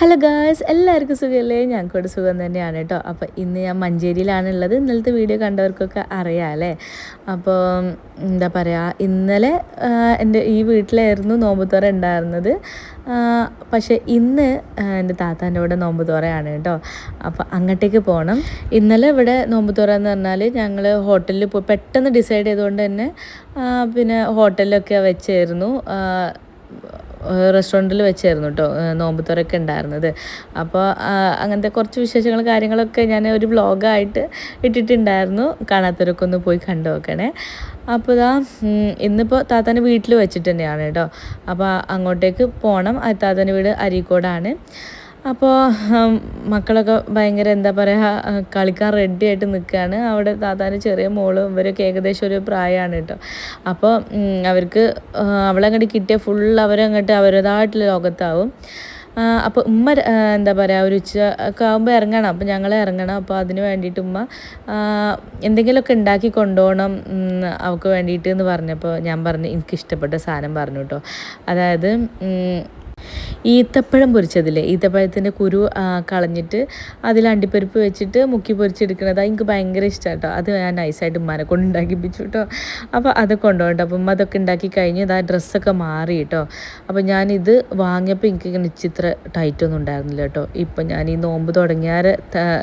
Hello girls എല്ലാവർക്കും സുഖമല്ലേ ഞങ്ങൾക്കൂടെ സുഖം തന്നെയാണ് കേട്ടോ അപ്പോൾ ഇന്ന് ഞാൻ മഞ്ചേരിയിലാണ് ഉള്ളത് ഇന്നലത്തെ വീഡിയോ കണ്ടവർക്കൊക്കെ അറിയാം അല്ലേ? അപ്പോൾ എന്താ പറയുക ഇന്നലെ എന്റെ ഈ വീട്ടിലായിരുന്നു നോമ്പുത്തോറ ഉണ്ടായിരുന്നത്. പക്ഷേ ഇന്ന് എന്റെ താത്താന്റെ ഇവിടെ നോമ്പുതോറയാണ് കേട്ടോ അപ്പോൾ അങ്ങോട്ടേക്ക് പോകണം ഇന്നലെ ഇവിടെ നോമ്പുതുറ എന്ന് പറഞ്ഞാൽ ഞങ്ങൾ ഹോട്ടലിൽ പോയി പെട്ടെന്ന് ഡിസൈഡ് ചെയ്തുകൊണ്ട് തന്നെ പിന്നെ ഹോട്ടലിലൊക്കെ വെച്ചായിരുന്നു. റെസ്റ്റോറന്റിൽ വെച്ചായിരുന്നു കേട്ടോ നോമ്പ് തുറയൊക്കെ ഉണ്ടായിരുന്നത്. അപ്പോൾ അങ്ങനത്തെ കുറച്ച് വിശേഷങ്ങൾ കാര്യങ്ങളൊക്കെ ഞാൻ ഒരു വ്ളോഗായിട്ട് ഇട്ടിട്ടുണ്ടായിരുന്നു. കാണാത്തവരൊക്കെ ഒന്ന് പോയി കണ്ടു നോക്കണേ. അപ്പോൾ ഇതാ ഇന്നിപ്പോൾ താത്താന്റെ വീട്ടിൽ വെച്ചിട്ട് തന്നെയാണ് കേട്ടോ അപ്പോൾ അങ്ങോട്ടേക്ക് പോകണം താത്താന്റെ വീട് അരീക്കോടാണ്. അപ്പോൾ മക്കളൊക്കെ ഭയങ്കര എന്താ പറയുക കളിക്കാൻ റെഡി ആയിട്ട് നിൽക്കുകയാണ് അവിടെ താത്താന്റെ ചെറിയ മോൾ ഇവരൊക്കെ ഏകദേശം ഒരു പ്രായമാണ് കേട്ടോ. അപ്പോൾ അവർക്ക് അവളങ്ങോട്ട് കിട്ടിയ ഫുൾ അവരങ്ങോട്ട് അവരുടേതായിട്ടുള്ള ലോകത്താവും. അപ്പോൾ ഉമ്മ എന്താ പറയുക ഒരു ഉച്ച ഒക്കെ ആകുമ്പോൾ ഇറങ്ങണം. അപ്പോൾ ഞങ്ങൾ ഇറങ്ങണം. അപ്പോൾ അതിന് വേണ്ടിയിട്ട് ഉമ്മ എന്തെങ്കിലുമൊക്കെ ഉണ്ടാക്കി കൊണ്ടുപോകണം അവൾക്ക് വേണ്ടിയിട്ട് എന്ന് പറഞ്ഞപ്പോൾ ഞാൻ പറഞ്ഞു എനിക്ക് ഇഷ്ടപ്പെട്ട സാധനം പറഞ്ഞു കേട്ടോ. അതായത് ഈത്തപ്പഴം പൊരിച്ചതില്ലേ? ഈത്തപ്പഴത്തിന്റെ കുരു കളഞ്ഞിട്ട് അതിൽ അണ്ടിപ്പരിപ്പ് വെച്ചിട്ട് മുക്കി പൊരിച്ചെടുക്കണത് എനിക്ക് ഭയങ്കര ഇഷ്ടമാണ് കേട്ടോ അത് ഞാൻ നൈസായിട്ട് ഉമ്മാനെ കൊണ്ട് ഉണ്ടാക്കിപ്പിച്ചു കേട്ടോ അപ്പോൾ അതൊക്കെ കൊണ്ടുപോകണ്ട. അപ്പം അതൊക്കെ ഉണ്ടാക്കി കഴിഞ്ഞ് ആ ഡ്രസ്സൊക്കെ മാറി കേട്ടോ അപ്പോൾ ഞാനിത് വാങ്ങിയപ്പോൾ എനിക്ക് ഇങ്ങനെ ഇച്ചിത്ര ടൈറ്റൊന്നും ഉണ്ടായിരുന്നില്ല കേട്ടോ ഇപ്പം ഞാൻ ഈ നോമ്പ് തുടങ്ങിയാൽ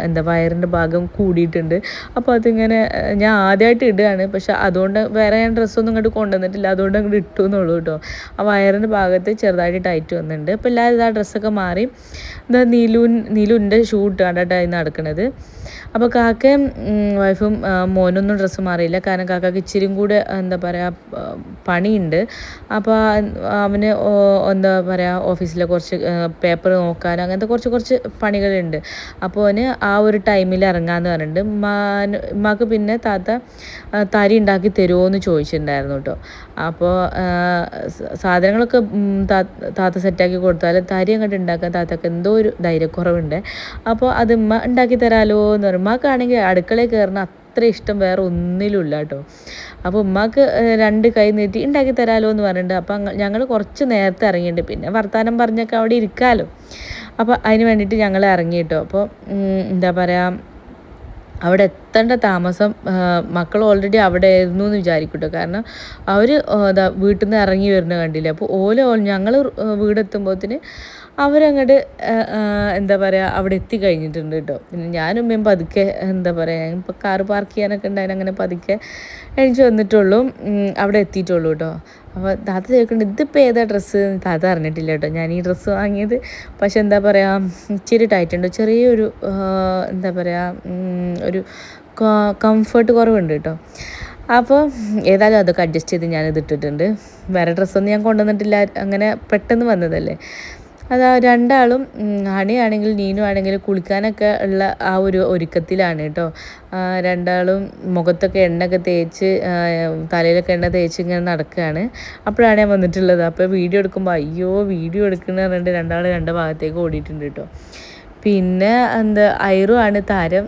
എന്താ വയറിന്റെ ഭാഗം കൂടിയിട്ടുണ്ട്. അപ്പോൾ അതിങ്ങനെ ഞാൻ ആദ്യമായിട്ട് ഇടുകയാണ്. പക്ഷെ അതുകൊണ്ട് വേറെ ഞാൻ ഡ്രസ്സൊന്നും ഇങ്ങോട്ട് കൊണ്ടുവന്നിട്ടില്ല. അതുകൊണ്ട് അങ്ങോട്ട് ഇട്ടു എന്നുള്ളൂ കേട്ടോ ആ വയറിന്റെ ഭാഗത്ത് ചെറുതായിട്ട് ടൈറ്റ് വന്നിട്ടുണ്ട് അപ്പോൾ എല്ലാവരും ഇതാ ഡ്രസ്സൊക്കെ മാറി. ഇതാ നീലു നീലുവിന്റെ ഷൂട്ട് കണ്ടിട്ട് ഇന്ന് നടക്കുന്നത് അപ്പോൾ കാക്ക വൈഫും മോനൊന്നും ഡ്രസ്സ് മാറിയില്ല. കാരണം കാക്കക്ക് ഇച്ചിരിയും കൂടെ എന്താ പറയുക പണിയുണ്ട്. അപ്പോൾ അവന് എന്താ പറയുക ഓഫീസിലെ കുറച്ച് പേപ്പർ നോക്കാനും അങ്ങനത്തെ കുറച്ച് കുറച്ച് പണികളുണ്ട്. അപ്പോൾ അവന് ആ ഒരു ടൈമിൽ ഇറങ്ങാമെന്ന് പറഞ്ഞിട്ടുണ്ട്. ഉമ്മാക്ക് പിന്നെ താത്ത തരി ഉണ്ടാക്കി തരുമോ എന്ന് ചോദിച്ചിട്ടുണ്ടായിരുന്നു കേട്ടോ. അപ്പോൾ സാധനങ്ങളൊക്കെ താത്ത താത്ത സെറ്റാക്കി കൊടുത്താൽ തരി അങ്ങോട്ട് ഉണ്ടാക്കാൻ താത്തക്ക് എന്തോ ഒരു ധൈര്യക്കുറവുണ്ട്. അപ്പോൾ അത് ഉമ്മ ഉണ്ടാക്കി തരാലോ എന്ന് പറയും. ഉമ്മക്കാണെങ്കിൽ അടുക്കളയിൽ കയറുന്ന അത്ര ഇഷ്ടം വേറെ ഒന്നിലുമില്ല കേട്ടോ. അപ്പോൾ ഉമ്മക്ക് രണ്ട് കൈ നീട്ടി ഉണ്ടാക്കി തരാലോ എന്ന് പറഞ്ഞിട്ടുണ്ട്. അപ്പോൾ ഞങ്ങൾ കുറച്ച് നേരത്തെ ഇറങ്ങിയിട്ടുണ്ട്. പിന്നെ വർത്തമാനം പറഞ്ഞൊക്കെ അവിടെ ഇരിക്കാമല്ലോ അപ്പോൾ അതിന് വേണ്ടിയിട്ട് ഞങ്ങൾ ഇറങ്ങി കേട്ടോ. അപ്പോൾ എന്താ പറയുക അവിടെ എത്തേണ്ട താമസം മക്കൾ ഓൾറെഡി അവിടെ ആയിരുന്നു എന്ന് വിചാരിക്കട്ടോ. കാരണം അവർ വീട്ടിൽ നിന്ന് ഇറങ്ങി വരുന്ന കണ്ടില്ല? അപ്പോൾ ഓല ഞങ്ങൾ വീടെത്തുമ്പോഴത്തിന് അവരങ്ങോട്ട് എന്താ പറയുക അവിടെ എത്തി കഴിഞ്ഞിട്ടുണ്ട് കേട്ടോ പിന്നെ ഞാനും ഉമ്മയും പതുക്കെ എന്താ പറയുക ഇപ്പോൾ കാറ് പാർക്ക് ചെയ്യാനൊക്കെ ഉണ്ടായിരുന്നു അങ്ങനെ പതുക്കെ എഴുതി വന്നിട്ടുള്ളൂ. അവിടെ എത്തിയിട്ടുള്ളൂ കേട്ടോ അപ്പോൾ താത്ത ചോദിക്കുന്നുണ്ട് ഇതിപ്പോൾ ഏതാ ഡ്രസ്സ് താത്ത അറിഞ്ഞിട്ടില്ല കേട്ടോ. ഞാൻ ഈ ഡ്രസ്സ് വാങ്ങിയത്. പക്ഷെ എന്താ പറയുക ഇച്ചിരി ടൈറ്റുണ്ട് ചെറിയൊരു എന്താ പറയുക ഒരു കംഫർട്ട് കുറവുണ്ട് കേട്ടോ. അപ്പോൾ ഏതായാലും അതൊക്കെ അഡ്ജസ്റ്റ് ചെയ്ത് ഞാനിത് ഇട്ടിട്ടുണ്ട്. വേറെ ഡ്രസ്സൊന്നും ഞാൻ കൊണ്ടുവന്നിട്ടില്ല. അങ്ങനെ പെട്ടെന്ന് വന്നതല്ലേ. അതാ രണ്ടാളും ഹണിയാണെങ്കിൽ നീനു ആണെങ്കിൽ കുളിക്കാനൊക്കെ ഉള്ള ആ ഒരു ഒരുക്കത്തിലാണ് കേട്ടോ. രണ്ടാളും മുഖത്തൊക്കെ എണ്ണയൊക്കെ തേച്ച് തലയിലൊക്കെ എണ്ണ തേച്ച് ഇങ്ങനെ നടക്കുകയാണ്. അപ്പോഴാണ് ഞാൻ വന്നിട്ടുള്ളത്. അപ്പോൾ വീഡിയോ എടുക്കുമ്പോൾ അയ്യോ വീഡിയോ എടുക്കുന്ന പറഞ്ഞിട്ട് രണ്ടാൾ രണ്ട് ഭാഗത്തേക്ക് ഓടിയിട്ടുണ്ട് കേട്ടോ. പിന്നെ എന്താ ഐറു ആണ് താരം.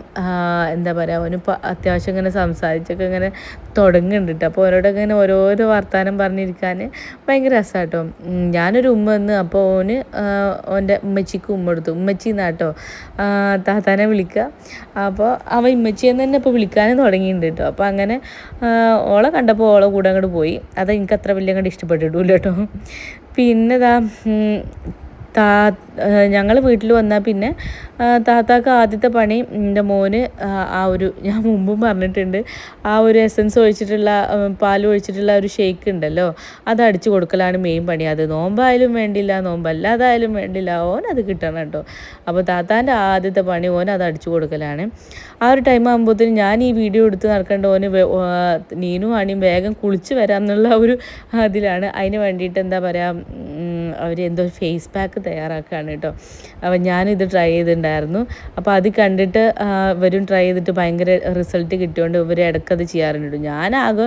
എന്താ പറയുക അവന് അത്യാവശ്യം ഇങ്ങനെ സംസാരിച്ചൊക്കെ ഇങ്ങനെ തുടങ്ങുന്നുണ്ട് അപ്പോൾ അവരോട് ഇങ്ങനെ ഓരോരോ വർത്തമാനം പറഞ്ഞിരിക്കാൻ ഭയങ്കര രസമാണ് കേട്ടോ ഞാനൊരു ഉമ്മ വന്ന് അപ്പോൾ ഓന് ഓന്റെ ഉമ്മച്ചിക്ക് ഉമ്മ എടുത്തു ഉമ്മച്ചി എന്നാട്ടോ താത്താനെ വിളിക്കുക അപ്പോൾ അവൻ ഉമ്മച്ചിയെന്ന് തന്നെ ഇപ്പോൾ വിളിക്കാനും തുടങ്ങിയിട്ടുണ്ട് കേട്ടോ അപ്പോൾ അങ്ങനെ ഓളെ കണ്ടപ്പോൾ ഓളെ കൂടെ അങ്ങോട്ട് പോയി. അത് എനിക്ക് അത്ര വലിയ അങ്ങോട്ട് ഇഷ്ടപ്പെട്ടിട്ടില്ല കേട്ടോ പിന്നെ ഇതാ ഉം, താ ഞങ്ങൾ വീട്ടിൽ വന്നാൽ പിന്നെ താത്താക്ക് ആദ്യത്തെ പണി എന്റെ മോന് ആ, ആ ഒരു ഞാൻ മുമ്പും പറഞ്ഞിട്ടുണ്ട് ആ ഒരു എസൻസ് ഒഴിച്ചിട്ടുള്ള പാൽ ഒഴിച്ചിട്ടുള്ള ഒരു ഷേക്ക് ഉണ്ടല്ലോ അത് അടിച്ചു കൊടുക്കലാണ് മെയിൻ പണി. അത് നോമ്പായാലും വേണ്ടില്ല നോമ്പല്ലാതായാലും വേണ്ടില്ല ഓൻ അത് കിട്ടണം കേട്ടോ. അപ്പോൾ താത്താന്റെ ആദ്യത്തെ പണി ഓൻ അത് അടിച്ചു കൊടുക്കലാണ്. ആ ഒരു ടൈം ആകുമ്പോഴത്തേനും ഞാൻ ഈ വീഡിയോ എടുത്ത് നടക്കേണ്ട ഓന് നീനും ആണിയും വേഗം കുളിച്ച് വരാമെന്നുള്ള ഒരു അതിലാണ്. അതിന് വേണ്ടിയിട്ട് എന്താ പറയുക അവർ എന്തോ ഫേസ് പാക്ക് തയ്യാറാക്കുകയാണ് കേട്ടോ. അപ്പം ഞാനിത് ട്രൈ ചെയ്തിട്ടുണ്ടായിരുന്നു. അപ്പോൾ അത് കണ്ടിട്ട് ഇവരും ട്രൈ ചെയ്തിട്ട് ഭയങ്കര റിസൾട്ട് കിട്ടിയോണ്ട് ഇവർ ഇടയ്ക്ക് അത് ചെയ്യാറുണ്ട് ഞാനാകെ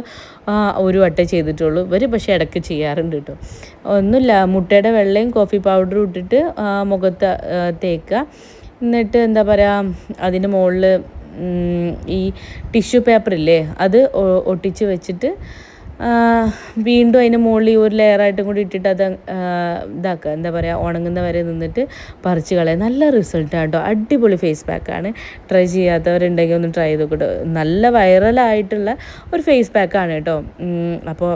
ഒരു വട്ടേ ചെയ്തിട്ടുള്ളൂ. ഇവർ പക്ഷേ ഇടയ്ക്ക് ചെയ്യാറുണ്ട് കേട്ടോ. ഒന്നുമില്ല മുട്ടയുടെ വെള്ളയും കോഫി പൗഡറും ഇട്ടിട്ട് മുഖത്ത് തേക്കുക. എന്നിട്ട് എന്താ പറയുക അതിന് മുകളിൽ ഈ ടിഷ്യൂ പേപ്പർ ഇല്ലേ അത് ഒട്ടിച്ച് വെച്ചിട്ട് വീണ്ടും അതിന്റെ മുകളിൽ ഒരു ലെയറായിട്ടും കൂടി ഇട്ടിട്ട് അത് ഇതാക്കുക. എന്താ പറയുക ഉണങ്ങുന്ന വരെ നിന്നിട്ട് പറിച്ച് കളയാം നല്ല റിസൾട്ടാണ് കേട്ടോ അടിപൊളി ഫേസ് പാക്കാണ് ട്രൈ ചെയ്യാത്തവരുണ്ടെങ്കിൽ ഒന്ന് ട്രൈ ചെയ്ത് നോക്കട്ടോ നല്ല വൈറലായിട്ടുള്ള ഒരു ഫേസ് പാക്കാണ് കേട്ടോ അപ്പോൾ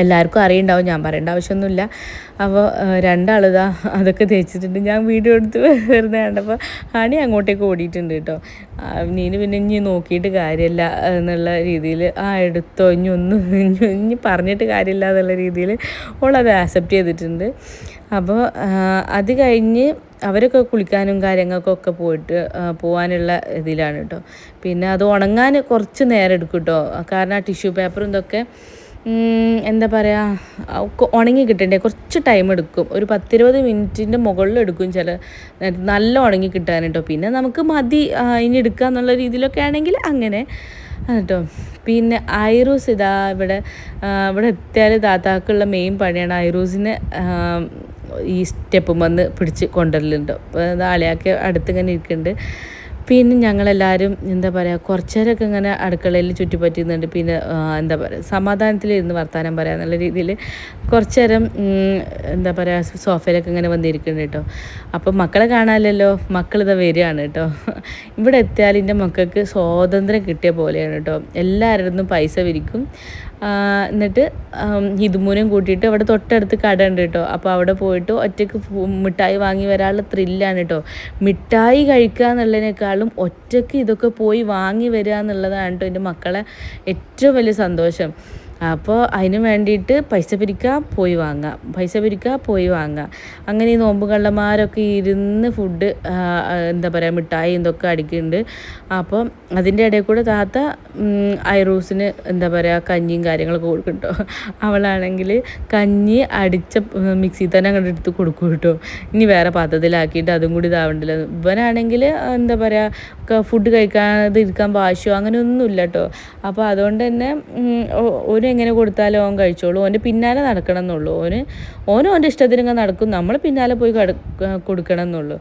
എല്ലാവർക്കും അറിയുണ്ടാവും. ഞാൻ പറയേണ്ട ആവശ്യമൊന്നുമില്ല. അപ്പോൾ രണ്ടാളിതാ അതൊക്കെ തേച്ചിട്ടുണ്ട്. ഞാൻ വീഡിയോ എടുത്ത് വരുന്ന കണ്ടപ്പോൾ ഹണി അങ്ങോട്ടേക്ക് ഓടിയിട്ടുണ്ട് കേട്ടോ. നീന് പിന്നെ ഇനി നോക്കിയിട്ട് കാര്യമില്ല എന്നുള്ള രീതിയിൽ ആ എടുത്തോ ഇനി ഒന്നും ഇനി പറഞ്ഞിട്ട് കാര്യമില്ല എന്നുള്ള രീതിയിൽ ഓളത് ആക്സെപ്റ്റ് ചെയ്തിട്ടുണ്ട്. അപ്പോൾ അത് കഴിഞ്ഞ് അവരൊക്കെ കുളിക്കാനും കാര്യങ്ങൾക്കൊക്കെ പോയിട്ട് പോകാനുള്ള ഇതിലാണ് കേട്ടോ. പിന്നെ അത് ഉണങ്ങാൻ കുറച്ച് നേരം എടുക്കും കേട്ടോ. കാരണം ആ ടിഷ്യൂ പേപ്പറും ഇതൊക്കെ എന്താ പറയുക ഉണങ്ങി കിട്ടണ്ടേ? കുറച്ച് ടൈം എടുക്കും. ഒരു പത്തിരുപത് മിനിറ്റിന്റെ മുകളിൽ എടുക്കും ചില നല്ല ഉണങ്ങി കിട്ടാൻ കേട്ടോ പിന്നെ നമുക്ക് മതി ഇനി എടുക്കുക എന്നുള്ള രീതിയിലൊക്കെ ആണെങ്കിൽ അങ്ങനെ. ട്ടോ കേട്ടോ പിന്നെ ഐറൂസ് ഇതാ ഇവിടെ ഇവിടെ എത്തിയാൽ താത്താക്കുള്ള മെയിൻ പണിയാണ് ഐറൂസിനെ ഈ സ്റ്റെപ്പും വന്ന് പിടിച്ച് കൊണ്ടുവരലുണ്ട്. അപ്പോൾ അത് ആളിയാക്കി അടുത്തിങ്ങനെ ഇരിക്കുന്നുണ്ട്. പിന്നെ ഞങ്ങളെല്ലാവരും എന്താ പറയുക കുറച്ചു നേരമൊക്കെ ഇങ്ങനെ അടുക്കളയിൽ ചുറ്റിപ്പറ്റുന്നുണ്ട് പിന്നെ എന്താ പറയുക സമാധാനത്തിലിരുന്ന് വർത്തമാനം പറയാം എന്നുള്ള രീതിയിൽ കുറച്ചു നേരം എന്താ പറയുക സോഫയിലൊക്കെ ഇങ്ങനെ വന്നിരിക്കുന്നുണ്ട് കേട്ടോ അപ്പോൾ മക്കളെ കാണാമല്ലോ മക്കളിതാ വരികയാണ് കേട്ടോ ഇവിടെ എത്തിയാൽ എന്റെ മക്കൾക്ക് സ്വാതന്ത്ര്യം കിട്ടിയ പോലെയാണ് കേട്ടോ എല്ലാവരുടെ പൈസ വിരിക്കും. എന്നിട്ട് ഹിതുമൂനും കൂട്ടിയിട്ട് അവിടെ തൊട്ടടുത്ത് കട ഉണ്ട് കേട്ടോ അപ്പോൾ അവിടെ പോയിട്ട് ഒറ്റയ്ക്ക് മിഠായി വാങ്ങി വരാനുള്ള ത്രില്ലാണ് കേട്ടോ മിഠായി കഴിക്കുക എന്നുള്ളതിനേക്കാളും ഒറ്റയ്ക്ക് ഇതൊക്കെ പോയി വാങ്ങി വരിക എന്നുള്ളതാണ് കേട്ടോ എന്റെ മക്കളെ ഏറ്റവും വലിയ സന്തോഷം. അപ്പോൾ അതിന് വേണ്ടിയിട്ട് പൈസ പിരിക്കുക പോയി വാങ്ങാം. പൈസ പിരിക്കുക പോയി വാങ്ങാം. അങ്ങനെ ഈ നോമ്പ് കള്ളന്മാരൊക്കെ ഇരുന്ന് ഫുഡ് എന്താ പറയുക മിഠായി എന്തൊക്കെ അടിക്കുന്നുണ്ട് അപ്പം അതിന്റെ ഇടയിൽ കൂടെ താത്ത ഐറൂസിന് എന്താ പറയുക കഞ്ഞിയും കാര്യങ്ങളൊക്കെ കൊടുക്കും കേട്ടോ അവളാണെങ്കിൽ കഞ്ഞി അടിച്ച മിക്സി തന്നെ അങ്ങോട്ട് എടുത്ത് കൊടുക്കും കേട്ടോ. ഇനി വേറെ പാത്രത്തിലാക്കിയിട്ട് അതും കൂടി ഇതാവണ്ടല്ലോ. ഇവനാണെങ്കിൽ എന്താ പറയുക ഫുഡ് കഴിക്കാതെ ഇരിക്കാൻ വാശിയോ അങ്ങനെയൊന്നുമില്ല കേട്ടോ. അപ്പോൾ അതുകൊണ്ട് തന്നെ ഉം, എങ്ങനെ കൊടുത്താലും ഓൻ കഴിച്ചോളൂ. ഓന്റെ പിന്നാലെ നടക്കണം എന്നുള്ളൂ ഓന് ഓന് ഓന്റെ ഇഷ്ടത്തിന് ഇങ്ങനെ നടക്കും. നമ്മൾ പിന്നാലെ പോയി കട കൊടുക്കണം എന്നുള്ളൂ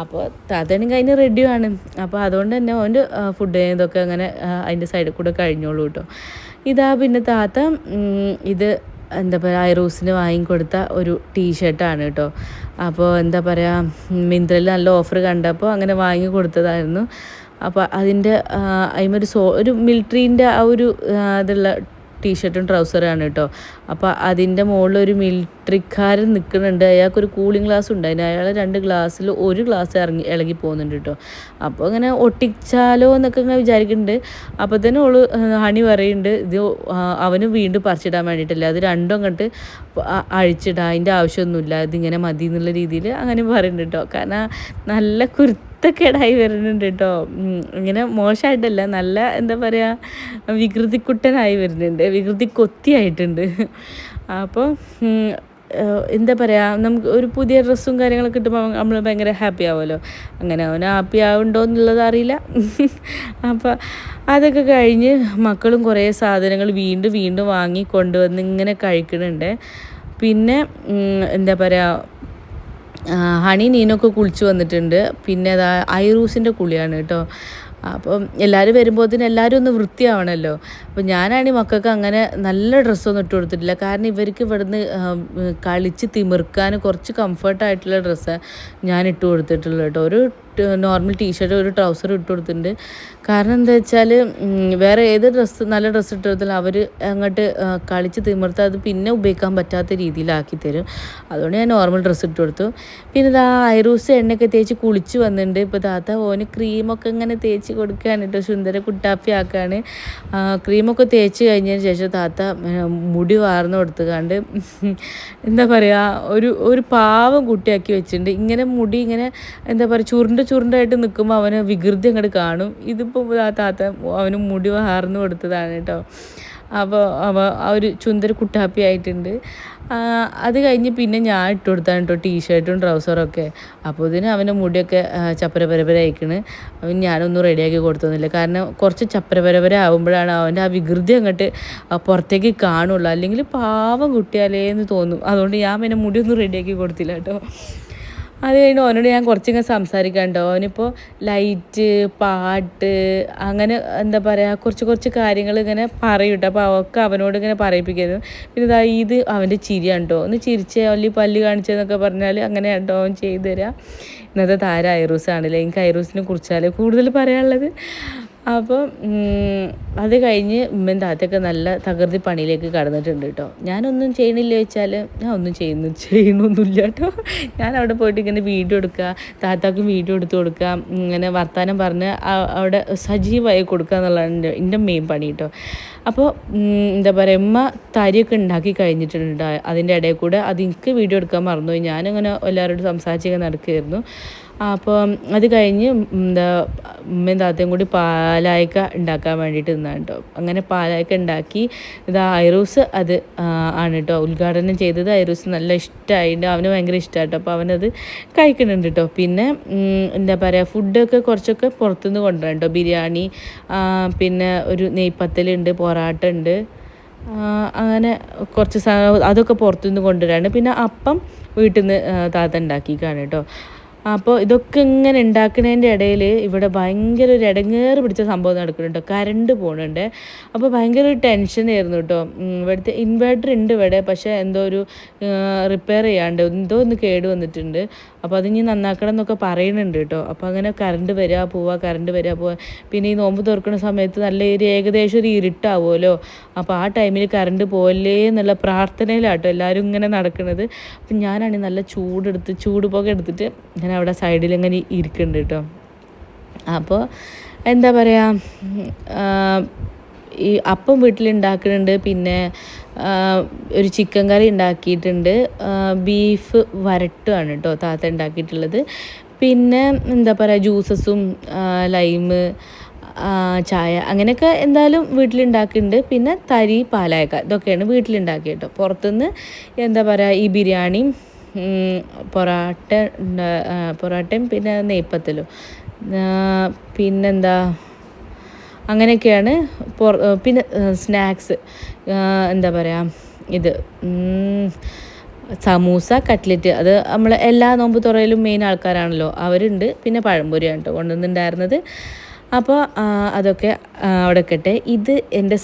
അപ്പോൾ താത്തയാണെങ്കിൽ അതിന് റെഡിയാണ്. അപ്പോൾ അതുകൊണ്ട് തന്നെ ഓന്റെ ഫുഡ് ഇതൊക്കെ അങ്ങനെ അതിന്റെ സൈഡിൽ കൂടെ കഴിഞ്ഞോളൂ കേട്ടോ. ഇതാ പിന്നെ താത്ത ഇത് എന്താ പറയുക ഐറൂസിന് വാങ്ങിക്കൊടുത്ത ഒരു ടീഷർട്ടാണ് കേട്ടോ. അപ്പോൾ എന്താ പറയുക മിന്ത്രയിൽ നല്ല ഓഫർ കണ്ടപ്പോൾ അങ്ങനെ വാങ്ങി കൊടുത്തതായിരുന്നു. അപ്പോൾ അതിന്റെ അതിമൊരു സോ ഒരു മിലിറ്ററീന്റെ ആ ഒരു ഇതുള്ള ടീഷർട്ടും ട്രൗസറാണ് കേട്ടോ. അപ്പോൾ അതിന്റെ മുകളിൽ ഒരു മിലിറ്ററിക്കാരൻ നിൽക്കുന്നുണ്ട്. അയാൾക്കൊരു കൂളിംഗ് ഗ്ലാസ് ഉണ്ടായിരുന്നു അയാൾ രണ്ട് ഗ്ലാസ്സിൽ ഒരു ഗ്ലാസ് ഇറങ്ങി ഇളകി പോകുന്നുണ്ട് കേട്ടോ. അപ്പോൾ അങ്ങനെ ഒട്ടിച്ചാലോ എന്നൊക്കെ ഇങ്ങനെ വിചാരിക്കുന്നുണ്ട്. അപ്പോൾ തന്നെ ഓൾ ഹണി പറയുന്നുണ്ട് ഇത് അവന് വീണ്ടും പറിച്ചിടാൻ വേണ്ടിയിട്ടല്ല? അത് രണ്ടും അങ്ങോട്ട് അഴിച്ചിടാം അതിന്റെ ആവശ്യമൊന്നുമില്ല. ഇതിങ്ങനെ മതി എന്നുള്ള രീതിയിൽ അങ്ങനെ പറയുന്നുണ്ട് കേട്ടോ. കാരണം നല്ല കുരുത്തക്കേടായി വരുന്നുണ്ട് കേട്ടോ ഇങ്ങനെ മോശമായിട്ടല്ല നല്ല എന്താ പറയുക വികൃതിക്കുട്ടനായി വരുന്നുണ്ട് വികൃതി കൊത്തിയായിട്ടുണ്ട്. അപ്പോൾ എന്താ പറയുക നമുക്ക് ഒരു പുതിയ ഡ്രസ്സും കാര്യങ്ങളൊക്കെ കിട്ടുമ്പോൾ നമ്മൾ ഭയങ്കര ഹാപ്പി ആവുമല്ലോ. അങ്ങനെ അവന് ഹാപ്പി ആവുണ്ടോ എന്നുള്ളത് അറിയില്ല. അപ്പോൾ അതൊക്കെ കഴിഞ്ഞ് മക്കളും കുറേ സാധനങ്ങൾ വീണ്ടും വീണ്ടും വാങ്ങി കൊണ്ടുവന്ന് ഇങ്ങനെ കഴിക്കുന്നുണ്ട്. പിന്നെ എന്താ പറയുക ഹണി നീനൊക്കെ കുളിച്ച് വന്നിട്ടുണ്ട്. പിന്നെ അതാ ഐറൂസിന്റെ കുളിയാണ് കേട്ടോ. അപ്പം എല്ലാവരും വരുമ്പോഴത്തേന് എല്ലാവരും ഒന്ന് വൃത്തിയാവണമല്ലോ അപ്പം ഞാനാണെങ്കിൽ മക്കൾക്ക് അങ്ങനെ നല്ല ഡ്രസ്സൊന്നും ഇട്ട് കൊടുത്തിട്ടില്ല. കാരണം ഇവർക്ക് ഇവിടുന്ന് കളിച്ച് തിമിർക്കാൻ കുറച്ച് കംഫർട്ടായിട്ടുള്ള ഡ്രസ്സ് ഞാൻ ഇട്ട് കൊടുത്തിട്ടുള്ളൂ കേട്ടോ. ഒരു നോർമൽ ടീഷർട്ട് ഒരു ട്രൗസർ ഇട്ട് കൊടുത്തിട്ടുണ്ട്. കാരണം എന്താ വെച്ചാൽ വേറെ ഏത് ഡ്രസ്സ് നല്ല ഡ്രസ്സ് ഇട്ട് കൊടുത്താലും അവർ അങ്ങോട്ട് കളിച്ച് തിമിർത്ത് അത് പിന്നെ ഉപയോഗിക്കാൻ പറ്റാത്ത രീതിയിലാക്കി തരും. അതുകൊണ്ട് ഞാൻ നോർമൽ ഡ്രസ്സ് ഇട്ട് കൊടുത്തു. പിന്നെ ഇതാ ഐറൂസ് എണ്ണയൊക്കെ തേച്ച് കുളിച്ച് വന്നിട്ടുണ്ട്. ഇപ്പോൾ താത്ത ഓന് ക്രീമൊക്കെ ഇങ്ങനെ തേച്ച് കൊടുക്കുകയാണ് കേട്ടോ സുന്ദര കുട്ടാപ്പി ആക്കുകയാണ് ക്രീമൊക്കെ തേച്ച് കഴിഞ്ഞതിന് ശേഷം താത്ത മുടി വാർന്ന് കൊടുത്തുകാണ്ട് എന്താ പറയുക ഒരു ഒരു പാവം കുട്ടിയാക്കി വെച്ചിട്ടുണ്ട്. ഇങ്ങനെ മുടി ഇങ്ങനെ എന്താ പറയുക ചുരുണ്ട് ചുരുണ്ടായിട്ട് നിൽക്കുമ്പോൾ അവന് വികൃതി അങ്ങോട്ട് കാണും. ഇതിപ്പോൾ ആ താത്ത അവന് മുടി വാർന്ന് കൊടുത്തതാണ് കേട്ടോ. അപ്പോൾ അവ ആ ഒരു ചുന്ദര കുട്ടാപ്പി ആയിട്ടുണ്ട്. അത് കഴിഞ്ഞ് പിന്നെ ഞാൻ ഇട്ട് കൊടുത്താണ് കേട്ടോ ടീഷർട്ടും ട്രൗസറും ഒക്കെ. അപ്പോൾ ഇതിന് അവന്റെ മുടിയൊക്കെ ചപ്പരപരപര ചപ്പര പരപര അയക്കണ് അവൻ ഞാനൊന്നും റെഡിയാക്കി കൊടുത്തൊന്നുമില്ല. കാരണം കുറച്ച് ചപ്പരപരപര ആകുമ്പോഴാണ് അവന്റെ ആ വികൃതി അങ്ങോട്ട് പുറത്തേക്ക് കാണുള്ളൂ. അല്ലെങ്കിൽ പാവം കുട്ടിയാലേ എന്ന് തോന്നും. അതുകൊണ്ട് ഞാൻ പിന്നെ മുടിയൊന്നും റെഡിയാക്കി കൊടുത്തില്ല കേട്ടോ. അത് കഴിഞ്ഞ് ഓനോട് ഞാൻ കുറച്ചിങ്ങനെ സംസാരിക്കാണ്ടോ. അവനിപ്പോൾ ലൈറ്റ് പാട്ട് അങ്ങനെ എന്താ പറയുക കുറച്ച് കുറച്ച് കാര്യങ്ങൾ ഇങ്ങനെ പറയൂട്ടോ അപ്പോൾ അവൾക്ക് അവനോട് ഇങ്ങനെ പറയിപ്പിക്കുന്നു പിന്നെ ഇതാ ഇത് അവന്റെ ചിരിയാണ്ടോ? ഒന്ന് ചിരിച്ച് അല്ലി പല്ല് കാണിച്ചതെന്നൊക്കെ പറഞ്ഞാൽ അങ്ങനെ കേട്ടോ അവൻ ചെയ്തു തരാം. ഇന്നത്തെ താരം ഐറൂസ് ആണല്ലേ എനിക്ക് ഐറൂസിനെ കുറിച്ചാലേ കൂടുതൽ പറയാനുള്ളത്. അപ്പോൾ അത് കഴിഞ്ഞ് ഉമ്മയും താത്തയൊക്കെ നല്ല തകൃതി പണിയിലേക്ക് കടന്നിട്ടുണ്ട് കേട്ടോ ഞാനൊന്നും ചെയ്യണില്ല ചോദിച്ചാൽ ഞാൻ ഒന്നും ചെയ്യുന്നു ചെയ്യണമൊന്നുമില്ല കേട്ടോ ഞാൻ അവിടെ പോയിട്ട് ഇങ്ങനെ വീഡിയോ എടുക്കുക താത്താക്കും വീഡിയോ എടുത്ത് കൊടുക്കുക ഇങ്ങനെ വർത്തമാനം പറഞ്ഞ് അവിടെ സജീവമായി കൊടുക്കുക എന്നുള്ളതാണ് എന്റെ മെയിൻ പണി കേട്ടോ അപ്പോൾ എന്താ പറയുക ഉമ്മ തരിയൊക്കെ ഉണ്ടാക്കി കഴിഞ്ഞിട്ടുണ്ട്. അതിന്റെ ഇടയിൽ കൂടെ അത് എനിക്ക് വീഡിയോ എടുക്കാൻ മറന്നുപോയി. ഞാനിങ്ങനെ എല്ലാവരോടും സംസാരിച്ചൊക്കെ നടക്കുകയായിരുന്നു. അപ്പോൾ അത് കഴിഞ്ഞ് എന്താ ഉമ്മയും താത്തയും കൂടി പാലായ്ക്ക ഉണ്ടാക്കാൻ വേണ്ടിയിട്ട് നിന്നാണ് കേട്ടോ. അങ്ങനെ പാലായ്ക്ക ഉണ്ടാക്കി ഇത് ഐറൂസ് അത് ആണ് കേട്ടോ. ഉദ്ഘാടനം ചെയ്തത് ഐറൂസ് നല്ല ഇഷ്ടമായിട്ട് അവന് ഭയങ്കര ഇഷ്ടമാണ് കേട്ടോ. അപ്പോൾ അവനത് കഴിക്കുന്നുണ്ട് കേട്ടോ. പിന്നെ എന്താ പറയുക ഫുഡൊക്കെ കുറച്ചൊക്കെ പുറത്തുനിന്ന് കൊണ്ടുവരാം കേട്ടോ. ബിരിയാണി പിന്നെ ഒരു നെയ്പ്പത്തലുണ്ട് പൊറാട്ട ഉണ്ട് അങ്ങനെ കുറച്ച് അതൊക്കെ പുറത്തുനിന്ന് കൊണ്ടുവരാണ്. പിന്നെ അപ്പം വീട്ടിൽ നിന്ന് താത്ത ഉണ്ടാക്കിക്കാണ് കേട്ടോ. അപ്പോൾ ഇതൊക്കെ ഇങ്ങനെ ഉണ്ടാക്കുന്നതിന്റെ ഇടയിൽ ഇവിടെ ഭയങ്കര ഒരു ഇടങ്ങേറ് പിടിച്ച സംഭവം നടക്കുന്നുണ്ട്. കറണ്ട് പോകുന്നുണ്ട് അപ്പോൾ ഭയങ്കര ഒരു ടെൻഷനായിരുന്നു കേട്ടോ ഇവിടുത്തെ ഇൻവേർട്ടർ ഉണ്ട് ഇവിടെ. പക്ഷേ എന്തോ ഒരു റിപ്പയർ ചെയ്യാണ്ട് എന്തോ ഒന്ന് കേട് വന്നിട്ടുണ്ട്. അപ്പോൾ അതിനി നന്നാക്കണം എന്നൊക്കെ പറയുന്നുണ്ട് കേട്ടോ അപ്പോൾ അങ്ങനെ കറണ്ട് വരിക പോവുക കറണ്ട് വരിക പോവുക പിന്നെ ഈ നോമ്പ് തുറക്കുന്ന സമയത്ത് നല്ല ഒരു ഏകദേശം ഒരു ഇരുട്ടാവുമല്ലോ. അപ്പോൾ ആ ടൈമിൽ കറണ്ട് പോകല്ലേ എന്നുള്ള പ്രാർത്ഥനയിലാട്ടോ എല്ലാവരും ഇങ്ങനെ നടക്കുന്നത് അപ്പം ഞാനാണെങ്കിൽ നല്ല ചൂടെടുത്ത് ചൂട് പുക എടുത്തിട്ട് ഞാൻ അവിടെ സൈഡിൽ ഇങ്ങനെ ഇരിക്കുന്നുണ്ട് കേട്ടോ അപ്പോൾ എന്താ പറയുക ഈ അപ്പം വീട്ടിലുണ്ടാക്കുന്നുണ്ട് പിന്നെ ഒരു ചിക്കൻ കറി ഉണ്ടാക്കിയിട്ടുണ്ട് ബീഫ് വരട്ടുമാണ് കേട്ടോ താത്ത ഉണ്ടാക്കിയിട്ടുള്ളത് പിന്നെ എന്താ പറയുക ജ്യൂസസും ലൈമ് ചായ അങ്ങനെയൊക്കെ എന്തായാലും വീട്ടിലുണ്ടാക്കുന്നുണ്ട് പിന്നെ തരി പാലായക്ക ഇതൊക്കെയാണ് വീട്ടിലുണ്ടാക്കിയത് കേട്ടോ പുറത്തുനിന്ന് എന്താ പറയുക ഈ ബിരിയാണിയും പൊറാട്ട പൊറാട്ടയും പിന്നെ നെയ്പ്പത്തലും പിന്നെന്താ അങ്ങനെയൊക്കെയാണ് പിന്നെ സ്നാക്സ് എന്താ പറയുക ഇത് സമൂസ കട്ട്ലറ്റ് അത് നമ്മൾ എല്ലാ നോമ്പ് തുറയിലും മെയിൻ ആൾക്കാരാണല്ലോ. അവരുണ്ട്. പിന്നെ പഴംപൊരിയാണ് കേട്ടോ കൊണ്ടുവന്നിട്ടുണ്ടായിരുന്നത്. അപ്പോൾ അതൊക്കെ അവിടെ കെട്ടെ ഇത് എന്റെ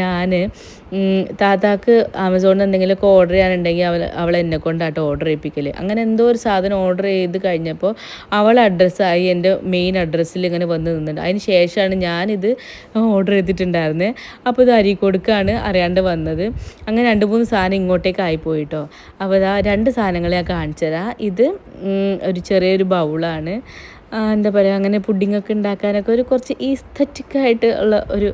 ഞാൻ താത്താക്ക് ആമസോണിൽ എന്തെങ്കിലുമൊക്കെ ഓർഡർ ചെയ്യാനുണ്ടെങ്കിൽ അവൾ അവൾ എന്നെ കൊണ്ടാട്ടോ ഓർഡർ ചെയ്യിപ്പിക്കൽ അങ്ങനെ എന്തോ ഒരു സാധനം ഓർഡർ ചെയ്ത് കഴിഞ്ഞപ്പോൾ അവൾ അഡ്രസ്സായി എന്റെ മെയിൻ അഡ്രസ്സിൽ ഇങ്ങനെ വന്ന് നിന്നിട്ടുണ്ട് അതിന് ശേഷമാണ് ഞാനിത് ഓർഡർ ചെയ്തിട്ടുണ്ടായിരുന്നത് അപ്പോൾ ഇത് അരീക്കോടുക്കാണ് അറിയാണ്ട് വന്നത്. അങ്ങനെ രണ്ട് മൂന്ന് സാധനം ഇങ്ങോട്ടേക്ക് ആയിപ്പോയിട്ടോ അപ്പോൾ ഇതാ രണ്ട് സാധനങ്ങളെ ഞാൻ കാണിച്ചു തരാം ഇത് ഒരു ചെറിയൊരു ബൗളാണ്. എന്താ പറയുക അങ്ങനെ പുഡിങ്ങൊക്കെ ഉണ്ടാക്കാനൊക്കെ ഒരു കുറച്ച് ഈസ്തറ്റിക്കായിട്ട് ഉള്ള ഒരു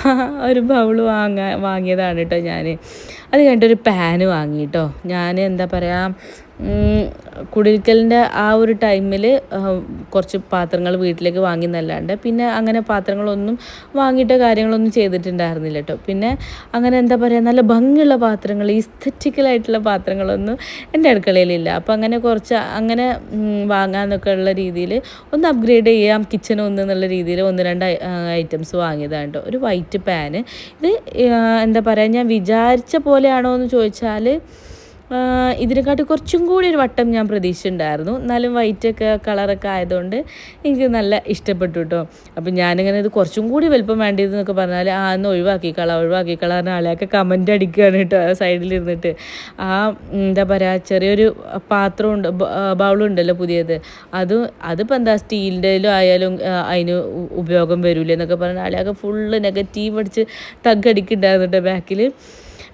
ഒരു ബൗൾ വാങ്ങാൻ വാങ്ങിയതാണ് കേട്ടോ ഞാൻ അത് കഴിഞ്ഞിട്ടൊരു പാന് വാങ്ങി കേട്ടോ. ഞാൻ എന്താ പറയുക കുടിൽക്കലിന്റെ ആ ഒരു ടൈമിൽ കുറച്ച് പാത്രങ്ങൾ വീട്ടിലേക്ക് വാങ്ങി നല്ലാണ്ട് പിന്നെ അങ്ങനെ പാത്രങ്ങളൊന്നും വാങ്ങിയിട്ട് കാര്യങ്ങളൊന്നും ചെയ്തിട്ടുണ്ടായിരുന്നില്ല കേട്ടോ പിന്നെ അങ്ങനെ എന്താ പറയുക നല്ല ഭംഗിയുള്ള പാത്രങ്ങൾ ഇസ്തറ്റിക്കലായിട്ടുള്ള പാത്രങ്ങളൊന്നും എന്റെ അടുക്കളയിലില്ല. അപ്പോൾ അങ്ങനെ കുറച്ച് അങ്ങനെ വാങ്ങാമെന്നൊക്കെ ഉള്ള രീതിയിൽ ഒന്ന് അപ്ഗ്രേഡ് ചെയ്യാം കിച്ചൺ ഒന്ന് എന്നുള്ള രീതിയിൽ ഒന്ന് രണ്ട് ഐറ്റംസ് വാങ്ങിയതാണ് കേട്ടോ ഒരു വൈറ്റ് പാന് ഇത് എന്താ പറയുക ഞാൻ വിചാരിച്ച പോലെയാണോ എന്ന് ചോദിച്ചാൽ ഇതിനെക്കാട്ടി കുറച്ചും കൂടി ഒരു വട്ടം ഞാൻ പ്രതീക്ഷിച്ചിട്ടുണ്ടായിരുന്നു. എന്നാലും വൈറ്റൊക്കെ കളറൊക്കെ ആയതുകൊണ്ട് എനിക്ക് നല്ല ഇഷ്ടപ്പെട്ടു കേട്ടോ അപ്പം ഞാനിങ്ങനെ ഇത് കുറച്ചും കൂടി വലുപ്പം വേണ്ടിയതെന്നൊക്കെ പറഞ്ഞാൽ ആ ഒന്ന് ഒഴിവാക്കി കള ഒഴിവാക്കി കള പറഞ്ഞ ആളെയൊക്കെ കമന്റ് അടിക്കുകയാണ് കേട്ടോ സൈഡിലിരുന്നിട്ട് ആ എന്താ പറയുക ചെറിയൊരു പാത്രമുണ്ട് ബൗളുണ്ടല്ലോ പുതിയത്. അത് അതിപ്പോൾ എന്താ സ്റ്റീലിന്റെയിലും ആയാലും അതിന് ഉപയോഗം വരില്ല എന്നൊക്കെ പറഞ്ഞ ആളെയൊക്കെ ഫുള്ള് നെഗറ്റീവ് അടിച്ച് തగ్గടിക്കുന്നുണ്ടായിരുന്നു കേട്ടോ ബാക്കിൽ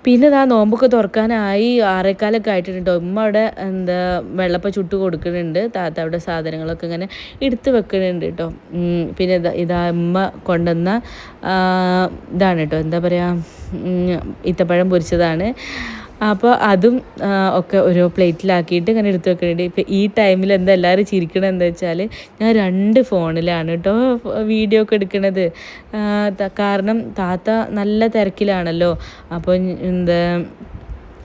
പിന്നെ ഇതാ നോമ്പൊക്കെ തുറക്കാനായി ആറേക്കാലൊക്കെ ആയിട്ടുണ്ട്. ഉമ്മ അവിടെ എന്താ വെള്ളപ്പ ചുട്ട് കൊടുക്കുന്നുണ്ട്. താത്ത അവിടെ സാധനങ്ങളൊക്കെ ഇങ്ങനെ എടുത്ത് വെക്കുന്നുണ്ട് കേട്ടോ. പിന്നെ ഇതാ ഇതാ ഉമ്മ കൊണ്ടുവന്ന ഇതാണ് കേട്ടോ. എന്താ പറയുക ഇത്തപ്പഴം പൊരിച്ചതാണ്. അപ്പോൾ അതും ഒക്കെ ഓരോ പ്ലേറ്റിലാക്കിയിട്ട് ഇങ്ങനെ എടുത്ത് വെക്കുന്നുണ്ട് ഇപ്പം ഈ ടൈമിൽ എന്താ എല്ലാവരും ചിരിക്കണത് എന്താ വെച്ചാൽ ഞാൻ രണ്ട് ഫോണിലാണ് കേട്ടോ വീഡിയോ ഒക്കെ എടുക്കണത്. കാരണം താത്ത നല്ല തിരക്കിലാണല്ലോ. അപ്പോൾ എന്താ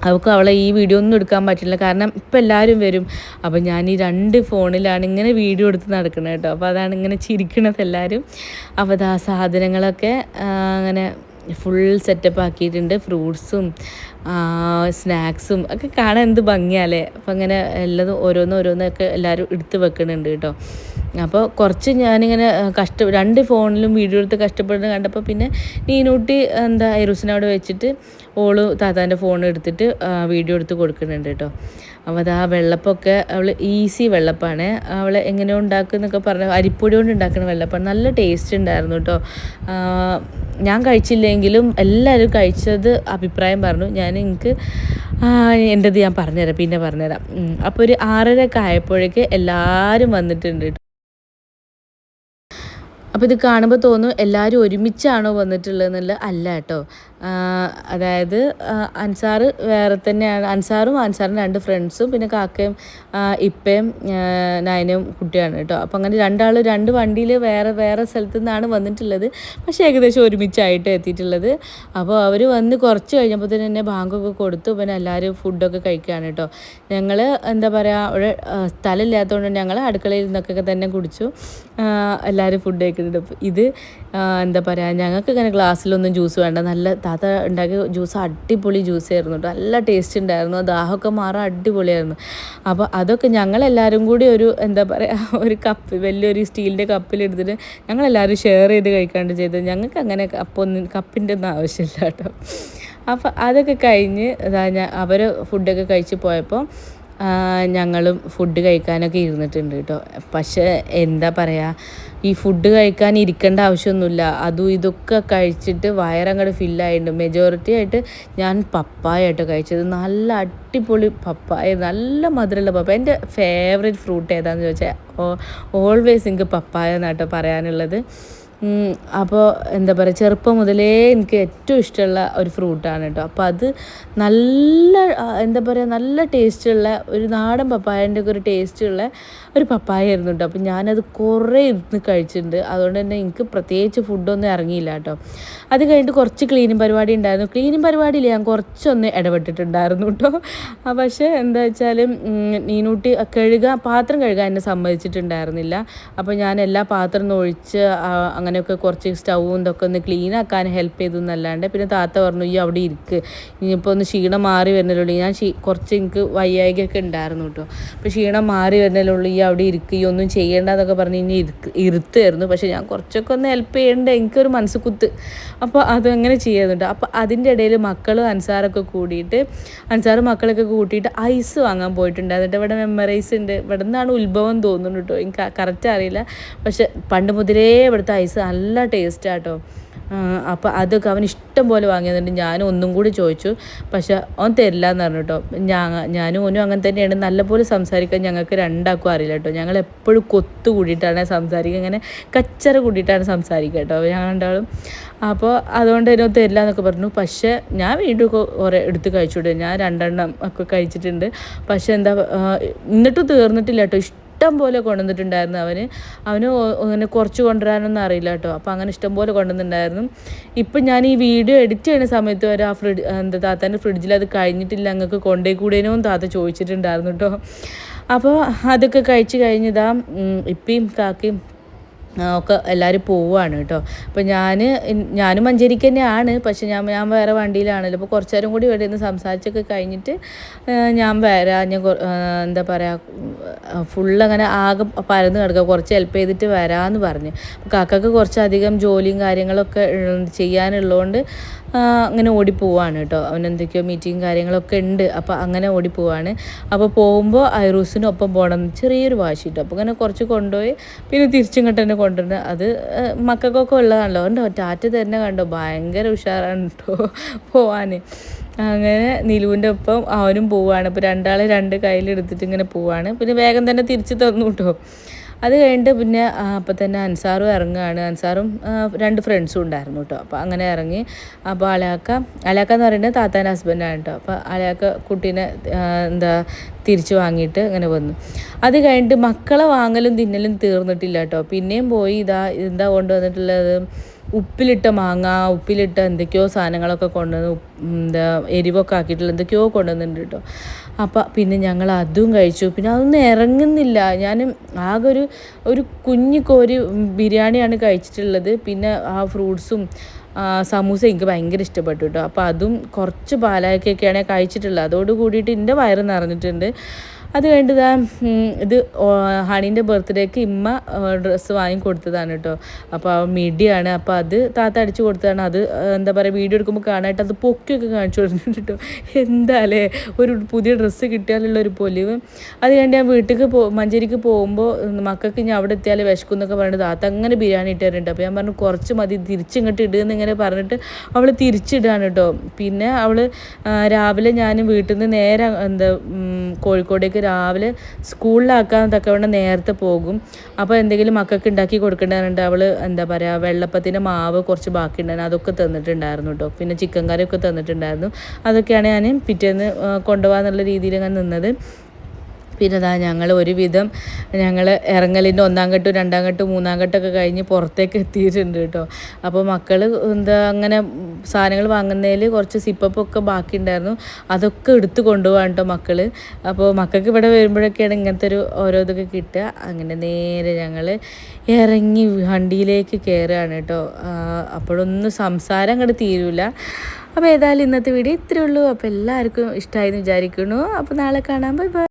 അവൾക്ക് അവളെ ഈ വീഡിയോ ഒന്നും എടുക്കാൻ പറ്റില്ല. കാരണം ഇപ്പം എല്ലാവരും വരും. അപ്പോൾ ഞാൻ ഈ രണ്ട് ഫോണിലാണ് ഇങ്ങനെ വീഡിയോ എടുത്ത് നടക്കുന്നത് കേട്ടോ അപ്പോൾ അതാണ് ഇങ്ങനെ ചിരിക്കണത് എല്ലാവരും അപ്പോൾ ആ സാധനങ്ങളൊക്കെ അങ്ങനെ ഫുൾ സെറ്റപ്പ് ആക്കിയിട്ടുണ്ട്. ഫ്രൂട്ട്സും സ്നാക്സും ഒക്കെ കാണാൻ എന്ത് ഭംഗിയാലേ അപ്പം അങ്ങനെ എല്ലാതും ഓരോന്നോരോന്നൊക്കെ എല്ലാവരും എടുത്ത് വെക്കുന്നുണ്ട് കേട്ടോ. അപ്പോൾ കുറച്ച് ഞാനിങ്ങനെ കഷ്ട രണ്ട് ഫോണിലും വീഡിയോ എടുത്ത് കഷ്ടപ്പെടുന്നത് കണ്ടപ്പോൾ പിന്നെ നീനൂട്ടി എന്താ ഐറൂസിനവിടെ വെച്ചിട്ട് ഓൾ താത്താന്റെ ഫോൺ എടുത്തിട്ട് വീഡിയോ എടുത്ത് കൊടുക്കുന്നുണ്ട് കേട്ടോ. അപ്പോൾ അത് ആ വെള്ളപ്പൊക്കെ അവൾ ഈസി വെള്ളപ്പാണ്. അവൾ എങ്ങനെ ഉണ്ടാക്കുന്നൊക്കെ പറഞ്ഞ അരിപ്പൊടി കൊണ്ട് ഉണ്ടാക്കുന്ന വെള്ളപ്പാണ്. നല്ല ടേസ്റ്റ് ഉണ്ടായിരുന്നു കേട്ടോ. ഞാൻ കഴിച്ചില്ലെങ്കിലും എല്ലാവരും കഴിച്ചത് അഭിപ്രായം പറഞ്ഞു. ഞാൻ എനിക്ക് എന്റെത് ഞാൻ പറഞ്ഞുതരാം പിന്നെ പറഞ്ഞുതരാം. അപ്പോൾ ഒരു ആറരയൊക്കെ ആയപ്പോഴേക്ക് എല്ലാവരും വന്നിട്ടുണ്ട് അപ്പോൾ ഇത് കാണുമ്പോൾ തോന്നും എല്ലാവരും ഒരുമിച്ചാണോ വന്നിട്ടുള്ളതെന്നുള്ള അല്ല കേട്ടോ. അതായത് അൻസാർ വേറെ തന്നെയാണ്. അൻസാറും അൻസാറും രണ്ട് ഫ്രണ്ട്സും പിന്നെ കാക്കയും ഇപ്പയും നയനും കുട്ടിയാണ് കേട്ടോ. അപ്പോൾ അങ്ങനെ രണ്ടാൾ രണ്ട് വണ്ടിയിൽ വേറെ വേറെ സ്ഥലത്തു നിന്നാണ് വന്നിട്ടുള്ളത്. പക്ഷേ ഏകദേശം ഒരുമിച്ചായിട്ട് എത്തിയിട്ടുള്ളത്. അപ്പോൾ അവർ വന്ന് കുറച്ച് കഴിഞ്ഞപ്പോൾ തന്നെ എന്നെ ബാങ്കൊക്കെ കൊടുത്തു. പിന്നെ എല്ലാവരും ഫുഡൊക്കെ കഴിക്കുകയാണ് കേട്ടോ. ഞങ്ങൾ എന്താ പറയുക അവിടെ സ്ഥലമില്ലാത്തതുകൊണ്ട് ഞങ്ങൾ അടുക്കളയിൽ നിന്നൊക്കെ തന്നെ കുടിച്ചു. എല്ലാവരും ഫുഡ് കഴിക്കുന്നുണ്ട്. ഇത് എന്താ പറയുക ഞങ്ങൾക്ക് ഇങ്ങനെ ഗ്ലാസ്സിലൊന്നും ജ്യൂസ് വേണ്ട. നല്ല താത്ത ഉണ്ടാക്കിയ ജ്യൂസ് അടിപൊളി ജ്യൂസ് ആയിരുന്നു കേട്ടോ. നല്ല ടേസ്റ്റ് ഉണ്ടായിരുന്നു. ദാഹമൊക്കെ മാറാൻ അടിപൊളിയായിരുന്നു. അപ്പോൾ അതൊക്കെ ഞങ്ങളെല്ലാവരും കൂടി ഒരു എന്താ പറയുക ഒരു കപ്പ് വലിയൊരു സ്റ്റീലിന്റെ കപ്പിലെടുത്തിട്ട് ഞങ്ങളെല്ലാവരും ഷെയർ ചെയ്ത് കഴിക്കാണ്ട് ചെയ്തത് ഞങ്ങൾക്ക് അങ്ങനെ കപ്പൊന്നും കപ്പിന്റെ ഒന്നും ആവശ്യമില്ല കേട്ടോ. അപ്പോൾ അതൊക്കെ കഴിഞ്ഞ് അതാ ഞാൻ അവർ ഫുഡൊക്കെ കഴിച്ച് പോയപ്പോൾ ഞങ്ങളും ഫുഡ് കഴിക്കാനൊക്കെ ഇരുന്നിട്ടുണ്ട് കേട്ടോ. പക്ഷേ എന്താ പറയുക ഈ ഫുഡ് കഴിക്കാൻ ഇരിക്കേണ്ട ആവശ്യമൊന്നുമില്ല. അതും ഇതൊക്കെ കഴിച്ചിട്ട് വയറങ്ങോട്ട് ഫില്ലായിട്ടുണ്ട് മെജോറിറ്റി ആയിട്ട് ഞാൻ പപ്പായ കേട്ടോ കഴിച്ചത്. നല്ല അടിപൊളി പപ്പായ നല്ല മധുരമുള്ള പപ്പായ. എന്റെ ഫേവറേറ്റ് ഫ്രൂട്ട് ഏതാണെന്ന് ചോദിച്ചാൽ ഓൾവേസ് എനിക്ക് പപ്പായ എന്നാട്ടോ പറയാനുള്ളത്. അപ്പോൾ എന്താ പറയുക ചെറുപ്പം മുതലേ എനിക്ക് ഏറ്റവും ഇഷ്ടമുള്ള ഒരു ഫ്രൂട്ടാണ് കേട്ടോ അപ്പോൾ അത് നല്ല എന്താ പറയുക നല്ല ടേസ്റ്റുള്ള ഒരു നാടൻ പപ്പായന്റെ ഒക്കെ ഒരു ടേസ്റ്റുള്ള ഒരു പപ്പായ ആയിരുന്നു കേട്ടോ അപ്പോൾ ഞാനത് കുറേ ഇരുന്ന് കഴിച്ചിട്ടുണ്ട്. അതുകൊണ്ട് തന്നെ എനിക്ക് പ്രത്യേകിച്ച് ഫുഡൊന്നും ഇറങ്ങിയില്ല കേട്ടോ അത് കഴിഞ്ഞിട്ട് കുറച്ച് ക്ലീനിങ് പരിപാടി ഉണ്ടായിരുന്നു. ക്ലീനിങ് പരിപാടിയിൽ ഞാൻ കുറച്ചൊന്ന് ഇടപെട്ടിട്ടുണ്ടായിരുന്നു കേട്ടോ പക്ഷേ എന്താ വെച്ചാൽ നീനൂട്ടി കഴുകാൻ പാത്രം കഴുകാൻ എന്നെ സമ്മതിച്ചിട്ടുണ്ടായിരുന്നില്ല. അപ്പോൾ ഞാൻ എല്ലാ പാത്രം ഒഴിച്ച് അങ്ങനെയൊക്കെ കുറച്ച് സ്റ്റൗവും ഇതൊക്കെ ഒന്ന് ക്ലീൻ ആക്കാൻ ഹെൽപ്പ് ചെയ്തു എന്നല്ലാണ്ട്. പിന്നെ താത്ത പറഞ്ഞു ഈ അവിടെ ഇരിക്ക്. ഇനിയിപ്പോൾ ഒന്ന് ക്ഷീണം മാറി വരുന്നതിലുള്ളൂ ഞാൻ കുറച്ച് എനിക്ക് വയ്യായികയൊക്കെ ഉണ്ടായിരുന്നു കേട്ടോ അപ്പോൾ ക്ഷീണം മാറി വരുന്നല്ലുള്ളൂ ഈ അവിടെ ഇരിക്ക്. ഈ ഒന്നും ചെയ്യേണ്ടതൊക്കെ പറഞ്ഞ് ഇനി ഇരിക്ക് ഇരുത്തുമായിരുന്നു പക്ഷേ ഞാൻ കുറച്ചൊക്കെ ഒന്ന് ഹെൽപ്പ് ചെയ്യേണ്ട? എനിക്കൊരു മനസ്സ് കുത്ത് അപ്പോൾ അതങ്ങനെ ചെയ്യുന്നുണ്ട് അപ്പോൾ അതിന്റെ ഇടയിൽ മക്കളും അൻസാറൊക്കെ കൂടിയിട്ട് അൻസാറ് മക്കളൊക്കെ കൂട്ടിയിട്ട് ഐസ് വാങ്ങാൻ പോയിട്ടുണ്ട്. എന്നിട്ട് ഇവിടെ മെമ്മറൈസ് ഉണ്ട്. ഇവിടെ നിന്നാണ് ഉത്ഭവം തോന്നുന്നു കേട്ടോ എനിക്ക് കറക്റ്റ് അറിയില്ല. പക്ഷെ പണ്ട് മുതലേ ഇവിടുത്തെ ഐസ് നല്ല ടേസ്റ്റാട്ടോ അപ്പോൾ അതൊക്കെ അവൻ ഇഷ്ടം പോലെ വാങ്ങിയതുകൊണ്ട് ഞാനും ഒന്നും കൂടി ചോദിച്ചു. പക്ഷെ അവൻ തരില്ല എന്ന് പറഞ്ഞു കേട്ടോ ഞാൻ ഞാനും ഓനും അങ്ങനെ തന്നെയാണ്. നല്ലപോലെ സംസാരിക്കാൻ ഞങ്ങൾക്ക് രണ്ടാക്കും അറിയില്ല കേട്ടോ ഞങ്ങൾ എപ്പോഴും കൊത്തു കൂടിയിട്ടാണ് സംസാരിക്കുക. ഇങ്ങനെ കച്ചറ കൂടിയിട്ടാണ് സംസാരിക്കുക കേട്ടോ ഞങ്ങൾ രണ്ടാളും. അപ്പോൾ അതുകൊണ്ട് തന്നെ തരില്ല എന്നൊക്കെ പറഞ്ഞു. പക്ഷേ ഞാൻ വീണ്ടും കുറേ എടുത്ത് കഴിച്ചു ഞാൻ രണ്ടെണ്ണം ഒക്കെ കഴിച്ചിട്ടുണ്ട്. പക്ഷെ എന്താ എന്നിട്ടും തീർന്നിട്ടില്ല കേട്ടോ ഇഷ്ടം പോലെ കൊണ്ടുവന്നിട്ടുണ്ടായിരുന്നു അവന്. അവന് അങ്ങനെ കുറച്ച് കൊണ്ടുവരാനൊന്നും അറിയില്ല കേട്ടോ. അപ്പോൾ അങ്ങനെ ഇഷ്ടം പോലെ കൊണ്ടുവന്നിട്ടുണ്ടായിരുന്നു. ഇപ്പം ഞാൻ ഈ വീഡിയോ എഡിറ്റ് ചെയ്യുന്ന സമയത്ത് വരെ ആ ഫ്രിഡ്ജ് എന്താ താത്താന്റെ ഫ്രിഡ്ജിൽ അത് കഴിഞ്ഞിട്ടില്ല. അങ്ങക്ക് കൊണ്ടേ കൂടേനോ താത്ത ചോദിച്ചിട്ടുണ്ടായിരുന്നു കേട്ടോ. അപ്പോൾ അതൊക്കെ കഴിച്ച് കഴിഞ്ഞതാ ഇപ്പിയും കാക്കയും ഒക്കെ എല്ലാവരും പോവുകയാണ് കേട്ടോ. അപ്പോൾ ഞാൻ ഞാനും മഞ്ചേരിക്ക് തന്നെയാണ്. പക്ഷെ ഞാൻ ഞാൻ വേറെ വണ്ടിയിലാണല്ലോ. അപ്പോൾ കുറച്ച് നേരം കൂടി ഇവിടെ നിന്ന് സംസാരിച്ചൊക്കെ കഴിഞ്ഞിട്ട് ഞാൻ വരാം ഞാൻ എന്താ പറയുക ഫുള്ളങ്ങനെ ആകെ പരന്ന് കിടക്കുക. കുറച്ച് ഹെൽപ്പ് ചെയ്തിട്ട് വരാമെന്ന് പറഞ്ഞു. കാക്കക്ക് കുറച്ചധികം ജോലിയും കാര്യങ്ങളൊക്കെ ചെയ്യാനുള്ളതുകൊണ്ട് അങ്ങനെ ഓടിപ്പോവാണ് കേട്ടോ. അവനെന്തൊക്കെയോ മീറ്റിംഗ് കാര്യങ്ങളൊക്കെ ഉണ്ട്. അപ്പോൾ അങ്ങനെ ഓടിപ്പോവാണ് അപ്പോൾ പോകുമ്പോൾ ഐറൂസിനൊപ്പം പോകണം ചെറിയൊരു വാശി കേട്ടോ അപ്പോൾ അങ്ങനെ കുറച്ച് കൊണ്ടുപോയി പിന്നെ തിരിച്ചും തന്നെ കൊണ്ടുവരുന്നത്. അത് മക്കൾക്കൊക്കെ ഉള്ളതാണല്ലോ. കണ്ടോ ടാറ്റ തന്നെ കണ്ടോ? ഭയങ്കര ഉഷാറാണ് കേട്ടോ പോവാൻ അങ്ങനെ നിലുവിന്റെ ഒപ്പം അവനും പോവാണ്. അപ്പോൾ രണ്ടാൾ രണ്ട് കയ്യിലെടുത്തിട്ട് ഇങ്ങനെ പോവാണ്. പിന്നെ വേഗം തന്നെ തിരിച്ച് തന്നു കേട്ടോ അത് കഴിഞ്ഞിട്ട് പിന്നെ അപ്പോൾ തന്നെ അൻസാറും ഇറങ്ങുകയാണ്. അൻസാറും രണ്ട് ഫ്രണ്ട്സും ഉണ്ടായിരുന്നു കേട്ടോ. അപ്പോൾ അങ്ങനെ ഇറങ്ങി. അപ്പോൾ അലയാക്ക അലയാക്ക എന്ന് പറയുന്നത് താത്താന്റെ ഹസ്ബൻഡാണ് കേട്ടോ. അപ്പോൾ അലയാക്ക കുട്ടീനെ എന്താ തിരിച്ചു വാങ്ങിയിട്ട് ഇങ്ങനെ വന്നു. അത് കഴിഞ്ഞിട്ട് മക്കളെ വാങ്ങലും തിന്നലും തീർന്നിട്ടില്ല കേട്ടോ. പിന്നെയും പോയി ഇതാ എന്താ കൊണ്ടുവന്നിട്ടുള്ളത്? ഉപ്പിലിട്ട മാങ്ങ ഉപ്പിലിട്ട എന്തൊക്കെയോ സാധനങ്ങളൊക്കെ കൊണ്ടുവന്ന് എന്താ എരിവൊക്കെ ആക്കിയിട്ടുള്ള എന്തൊക്കെയോ കൊണ്ടുവന്നിട്ടുണ്ട് കേട്ടോ. അപ്പം പിന്നെ ഞങ്ങൾ അതും കഴിച്ചു. പിന്നെ അതൊന്നും ഇറങ്ങുന്നില്ല. ഞാൻ ആകെ ഒരു ഒരു കുഞ്ഞു കോരി ബിരിയാണിയാണ് കഴിച്ചിട്ടുള്ളത്. പിന്നെ ആ ഫ്രൂട്ട്സും സമൂസ എനിക്ക് ഭയങ്കര ഇഷ്ടപ്പെട്ടു കേട്ടോ. അപ്പോൾ അതും കുറച്ച് പാലാക്കൊക്കെയാണ് കഴിച്ചിട്ടുള്ളത്. അതോട് കൂടിയിട്ട് എന്റെ വയറ് നിറഞ്ഞിട്ടുണ്ട്. അത് കഴിഞ്ഞിട്ട് ഇതാ ഹണീന്റെ ബർത്ത്ഡേക്ക് ഇമ്മ ഡ്രസ്സ് വാങ്ങി കൊടുത്തതാണ് കേട്ടോ. അപ്പോൾ മിഡിയാണ് അപ്പോൾ അത് താത്ത അടിച്ചു കൊടുത്തതാണ്. അത് എന്താ പറയുക വീഡിയോ എടുക്കുമ്പോൾ കാണാനായിട്ട് അത് പൊക്കിയൊക്കെ കാണിച്ചു കൊടുത്തിട്ടുണ്ട് കേട്ടോ. എന്താല്ലേ ഒരു പുതിയ ഡ്രസ്സ് കിട്ടിയാലുള്ള ഒരു പൊലിവ്. അത് കഴിഞ്ഞ് ഞാൻ വീട്ടിലേക്ക് പോ മഞ്ചേരിക്ക് പോകുമ്പോൾ മക്കൾക്ക് ഞാൻ അവിടെ എത്തിയാൽ വിശക്കും എന്നൊക്കെ പറഞ്ഞിട്ട് താത്ത അങ്ങനെ ബിരിയാണി ഇട്ടാറുണ്ട് അപ്പോൾ ഞാൻ പറഞ്ഞു കുറച്ച് മതി തിരിച്ചിങ്ങോട്ട് ഇടുക ഇങ്ങനെ പറഞ്ഞിട്ട് അവൾ തിരിച്ചിടാണ് കേട്ടോ. പിന്നെ അവൾ രാവിലെ ഞാൻ വീട്ടിൽ നിന്ന് നേരെ എന്താ കോഴിക്കോടേക്ക് രാവിലെ സ്കൂളിലാക്കാൻ തക്കവണ്ണം നേരത്തെ പോകും. അപ്പോൾ എന്തെങ്കിലും മക്കൾക്ക് ഉണ്ടാക്കി കൊടുക്കേണ്ടതുണ്ട് അവൾ എന്താ പറയുക വെള്ളപ്പത്തിന്റെ മാവ് കുറച്ച് ബാക്കി ഉണ്ടായിരുന്നു അതൊക്കെ തന്നിട്ടുണ്ടായിരുന്നു കേട്ടോ പിന്നെ ചിക്കൻ കറിയൊക്കെ തന്നിട്ടുണ്ടായിരുന്നു. അതൊക്കെയാണ് ഞാൻ പിറ്റേന്ന് കൊണ്ടുപോകാന്നുള്ള രീതിയിൽ ഞാൻ നിന്നത്. പിന്നെ ഇതാ ഞങ്ങൾ ഒരുവിധം ഞങ്ങൾ ഇറങ്ങലിന്റെ ഒന്നാം ഘട്ടം രണ്ടാം ഘട്ടം മൂന്നാം ഘട്ടമൊക്കെ കഴിഞ്ഞ് പുറത്തേക്ക് എത്തിയിട്ടുണ്ട് കേട്ടോ. അപ്പോൾ മക്കൾ എന്താ അങ്ങനെ സാധനങ്ങൾ വാങ്ങുന്നതിൽ കുറച്ച് സിപ്പപ്പൊക്കെ ബാക്കി ഉണ്ടായിരുന്നു അതൊക്കെ എടുത്തു കൊണ്ടുപോകാൻ കേട്ടോ മക്കൾ അപ്പോൾ മക്കൾക്ക് ഇവിടെ വരുമ്പോഴൊക്കെയാണ് ഇങ്ങനത്തെ ഒരു ഓരോ ഇതൊക്കെ കിട്ടുക. അങ്ങനെ നേരെ ഞങ്ങൾ ഇറങ്ങി വണ്ടിയിലേക്ക് കയറുകയാണ് കേട്ടോ. അപ്പോഴൊന്നും സംസാരം അങ്ങോട്ട് തീരൂല. അപ്പോൾ ഏതായാലും ഇന്നത്തെ വീഡിയോ ഇത്രയേ ഉള്ളൂ. അപ്പോൾ എല്ലാവർക്കും ഇഷ്ടമായെന്ന് വിചാരിക്കുന്നു. അപ്പോൾ നാളെ കാണാം. Bye bye.